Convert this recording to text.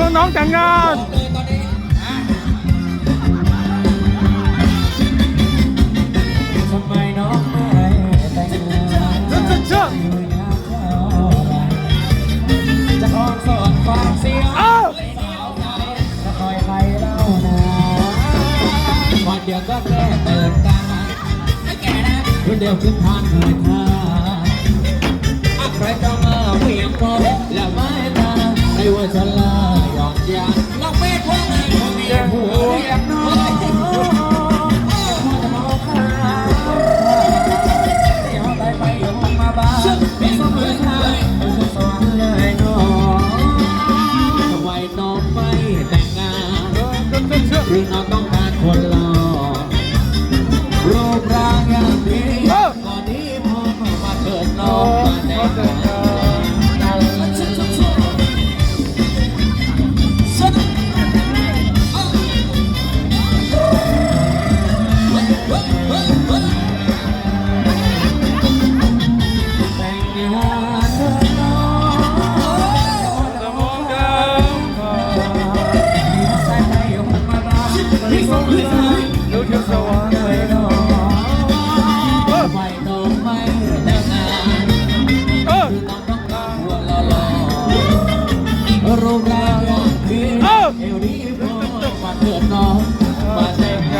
ชวนน้องแต่งงานเลยตอนนี้อะทำไมน้องไม่แต่งงานจะคองสอนความเสียจะคอยใครเล่านะวันเดียวก็แค่เปิดตาไม่แก่นเดียวขึ้นทางหน่อยท่าอะใครจะมาเวียงคอและไม่ตาไม่ว่าจะลา หยอดยาน้องเมฆว่าไงพอมีผัวเรียกน้องพ่อจะมาเอาข้าวเดี๋ยวไปไปเดี๋ยวมาบ้านไม่สมือทางไม่สอนเลยน้องทำไมน้องไม่แต่งงานหรือน้องต้องการคนหล่อรูปร่างอย่างนี้เอ้าตอนนี้พอมาเกิดน้องมาแต่งงาน รูปร่างงามดีเอ้าเอวดีพอมาเถิดน้องมาแต่ง